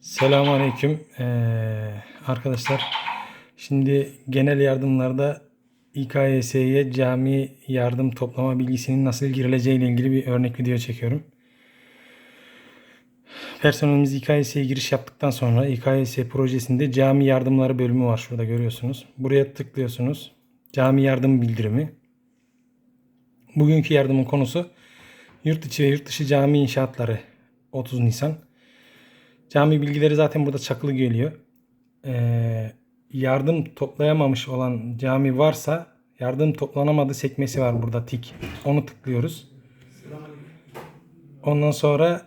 Selamünaleyküm ee, arkadaşlar. Şimdi genel yardımlarda İKYS'ye cami yardım toplama bilgisinin nasıl girileceği ile ilgili bir örnek video çekiyorum. Personelimiz İKYS'ye giriş yaptıktan sonra İKYS projesinde cami yardımları bölümü var şurada görüyorsunuz. Buraya tıklıyorsunuz. Cami yardım bildirimi. Bugünkü yardımın konusu yurt içi ve yurt dışı cami inşaatları 30 Nisan. Cami bilgileri zaten burada çakılı geliyor. Ee, yardım toplayamamış olan cami varsa yardım toplanamadı sekmesi var burada tik. Onu tıklıyoruz. Ondan sonra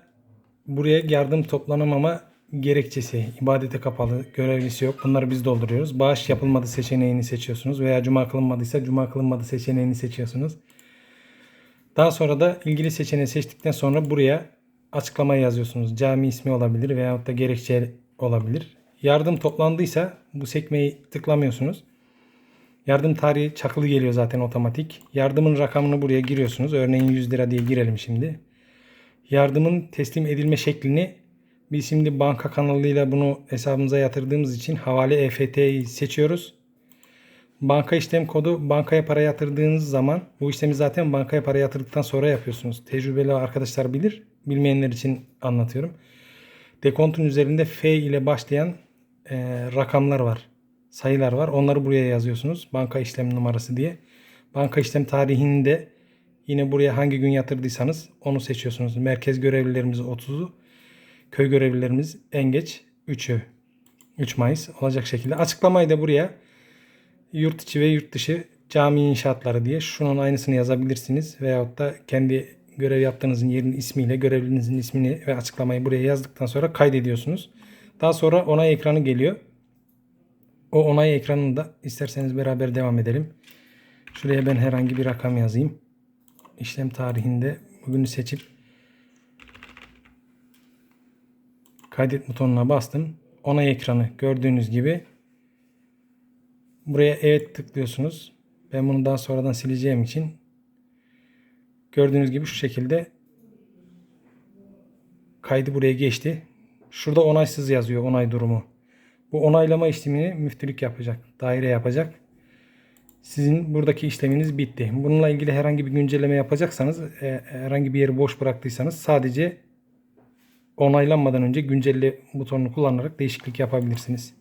buraya yardım toplanamama gerekçesi, ibadete kapalı, görevlisi yok. Bunları biz dolduruyoruz. Bağış yapılmadı seçeneğini seçiyorsunuz veya cuma kılınmadıysa cuma kılınmadı seçeneğini seçiyorsunuz. Daha sonra da ilgili seçeneği seçtikten sonra buraya açıklamayı yazıyorsunuz. Cami ismi olabilir veyahut da gerekçe olabilir. Yardım toplandıysa bu sekmeyi tıklamıyorsunuz. Yardım tarihi çakılı geliyor zaten otomatik. Yardımın rakamını buraya giriyorsunuz. Örneğin 100 lira diye girelim şimdi. Yardımın teslim edilme şeklini biz şimdi banka kanalıyla bunu hesabımıza yatırdığımız için havale EFT'yi seçiyoruz. Banka işlem kodu bankaya para yatırdığınız zaman bu işlemi zaten bankaya para yatırdıktan sonra yapıyorsunuz. Tecrübeli arkadaşlar bilir. Bilmeyenler için anlatıyorum. Dekontun üzerinde F ile başlayan e, rakamlar var. Sayılar var. Onları buraya yazıyorsunuz. Banka işlem numarası diye. Banka işlem tarihini de yine buraya hangi gün yatırdıysanız onu seçiyorsunuz. Merkez görevlilerimiz 30'u. Köy görevlilerimiz en geç 3'ü. 3 Mayıs olacak şekilde. Açıklamayı da buraya yurt içi ve yurt dışı cami inşaatları diye şunun aynısını yazabilirsiniz. Veyahut da kendi görev yaptığınızın yerin ismiyle görevlinizin ismini ve açıklamayı buraya yazdıktan sonra kaydediyorsunuz. Daha sonra onay ekranı geliyor. O onay ekranında isterseniz beraber devam edelim. Şuraya ben herhangi bir rakam yazayım. İşlem tarihinde bugünü seçip kaydet butonuna bastım. Onay ekranı gördüğünüz gibi Buraya evet tıklıyorsunuz. Ben bunu daha sonradan sileceğim için gördüğünüz gibi şu şekilde kaydı buraya geçti. Şurada onaysız yazıyor onay durumu. Bu onaylama işlemini müftülük yapacak. Daire yapacak. Sizin buradaki işleminiz bitti. Bununla ilgili herhangi bir güncelleme yapacaksanız e, herhangi bir yeri boş bıraktıysanız sadece onaylanmadan önce güncelle butonunu kullanarak değişiklik yapabilirsiniz.